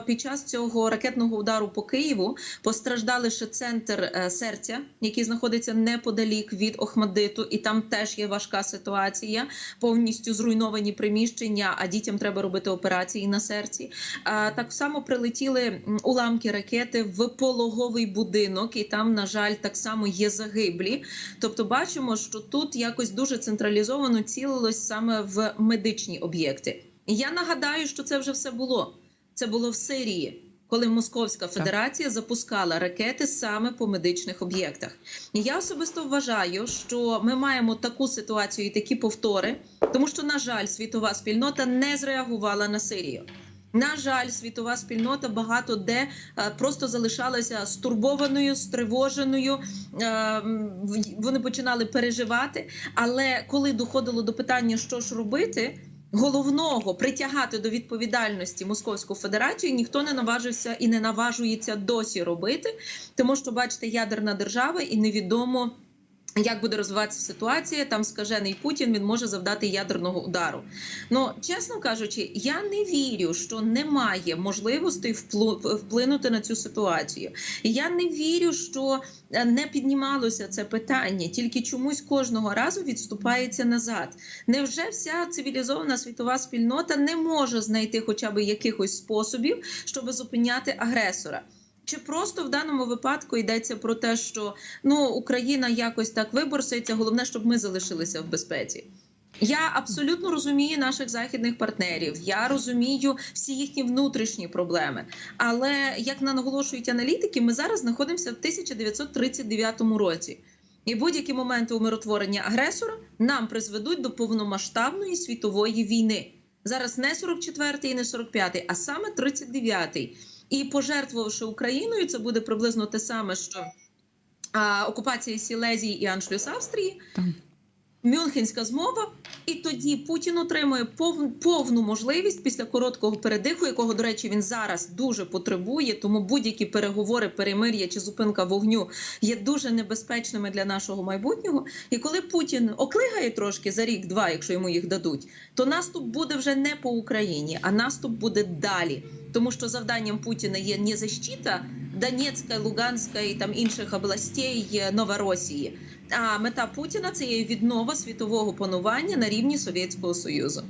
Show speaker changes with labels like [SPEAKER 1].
[SPEAKER 1] Під час цього ракетного удару по Києву постраждав лише центр е, серця, який знаходиться неподалік від Охмадиту, і там теж є важка ситуація. Повністю зруйновані приміщення, а дітям треба робити операції на серці. Так само прилетіли уламки ракети в пологовий будинок, і там, на жаль, так само є загиблі. Тобто, бачимо, що тут якось дуже централізовано цілилось саме в медичні об'єкти. Я нагадаю, що це вже все було. Це було в Сирії, коли Московська Федерація запускала ракети саме по медичних об'єктах. І я особисто вважаю, що ми маємо таку ситуацію і такі повтори, тому що, на жаль, світова спільнота не зреагувала на Сирію. На жаль, світова спільнота багато де е, просто залишалася стурбованою, стривоженою. Е, Вони починали переживати. Але коли доходило до питання, що ж робити, головного притягати до відповідальності Московську Федерацію ніхто не наважився і не наважується досі робити, тому що бачите, ядерна держава і невідомо. Як буде розвиватися ситуація, там скажений Путін він може завдати ядерного удару. Ну чесно кажучи, я не вірю, що немає можливостей вплинути на цю ситуацію. Я не вірю, що е, не піднімалося це питання, тільки чомусь кожного разу відступається назад. Невже вся цивілізована світова спільнота не може знайти хоча б якихось способів, щоб зупиняти агресора? Чи просто в даному випадку йдеться про те, що ну Україна якось так виборситься, головне, щоб ми залишилися в безпеці? Я абсолютно розумію наших західних партнерів. Я розумію всі їхні внутрішні проблеми. Але як наголошують аналітики, ми зараз знаходимося в 1939 році. І будь-які моменти умиротворення агресора нам призведуть до повномасштабної світової війни. Зараз не 44-й і не 45-й, а саме 39-й. І пожертвувавши Україною, це буде приблизно те саме, що а, окупація Сілезії і Аншлюс Австрії. Мюнхенська змова, і тоді Путін отримує пов, повну можливість після короткого передиху, якого, до речі, він зараз дуже потребує. Тому будь-які переговори, перемир'я чи зупинка вогню є дуже небезпечними для нашого майбутнього. І коли Путін оклигає трошки за рік-два, якщо йому їх дадуть, то наступ буде вже не по Україні, а наступ буде далі. Тому що завданням Путіна є не защита Донецька, Луганська і там інших областей е, Новоросії. А мета Путіна це є віднова світового панування на рівні Совєтського Союзу.